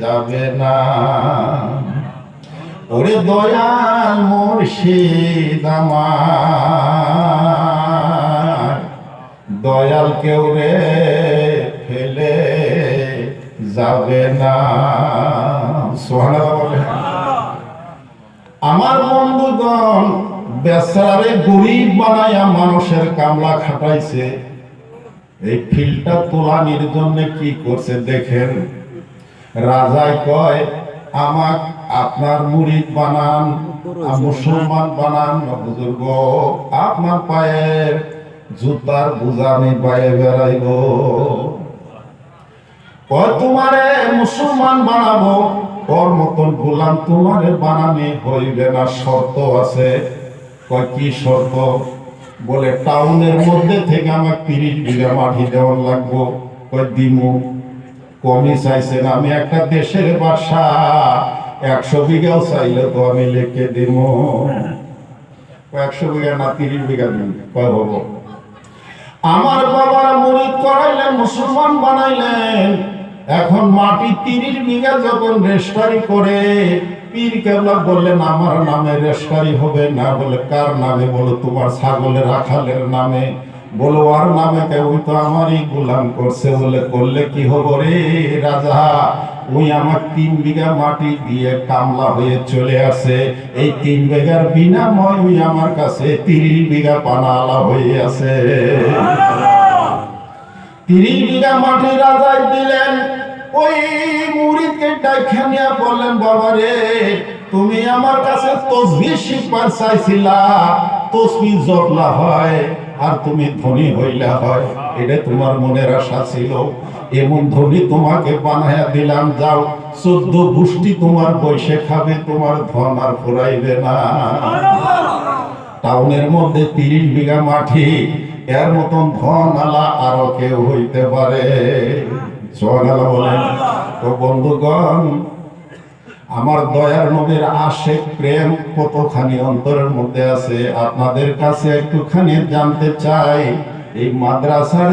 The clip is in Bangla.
যাবে না। ওরে দয়াল মুর্শিদ আমার, দয়াল কেউ রে ফেলে যাবে না। সোহানা বলে। আমার বন্ধুগণ বেচারে গরিব বানায়া মানুষের কামলা খাটাইছে। এই ফিল্ডটা তোলানির জন্য কি করছে দেখেন। রাজাই কয়, আমাক আপনার মুরিদ বানান মুসলমান বানান বুজুর্গ, আপনার পায়ের জুতার বুঝানি পায়ে বেড়াইব। তোমারে মুসলমান বানাবো, ওর মতন গোলাম তোমারে বানানি হইবে না, শর্ত আছে। কয়, কি শর্ত? বলে, টাউনের মধ্যে থেকে আমার তিরিশ বিঘা মাটি দেওয়ার লাগবো। কয়, দিমু কমই চাইছেন আমি একটা দেশের বাসা। একশো বিঘাও চাইলে তো আমি লিখে দিব। একশো বিঘা না তিরিশ বিঘা দিন, কয় আমার বাবার মুরিদ করাইলেন, মুসলমান বানাইলেন। এখন মাটি তিরিশ বিঘা যখন রেস্টারি করে, পীর কেবলা বললেন, আমার নামে রেস্টারি হবে না বলে কার নামে বলো? তোমার ছাগলের রাখালের নামে। বলো আর নামে কেউ তো আমারই গোলাম করছে বলে করলে কি হব রে রাজা? ওই আমার তিন বিঘা মাটি দিয়ে কামলা হয়ে চলে আসে। এই তিন বিঘার বিনাময় ওই আমার কাছে তিরিশ বিঘা পানা আলা হয়ে আছে তিরিশ বিঘা মাটি রাজাই দিলেন। ওই মুড়িকে ডাইখা নিয়ে বললেন বাবা রে তুমি আমার কাছে তসবি শিখবার চাইছিলা। তসবি জপলা হয়, আর তুমি ধনী হইলা হয়। এটা তোমার মনের আশা ছিল। এমন ধনী তোমাকে বানায়া দিলাম, যাও। চোদ্দ গোষ্ঠী তোমার বৈশে খাবে, তোমার ধন আর ফুরাইবে না। টাউনের মধ্যে তিরিশ বিঘা মাটি, এর মতন ধন আলা আরও কেউ হইতে পারে। তো বন্ধুগণ আমার দয়ার নবীর আশেক প্রেম কতখানি অন্তরের মধ্যে আছে? আপনাদের কাছে একটুখানি জানতে চাই, এই মাদ্রাসার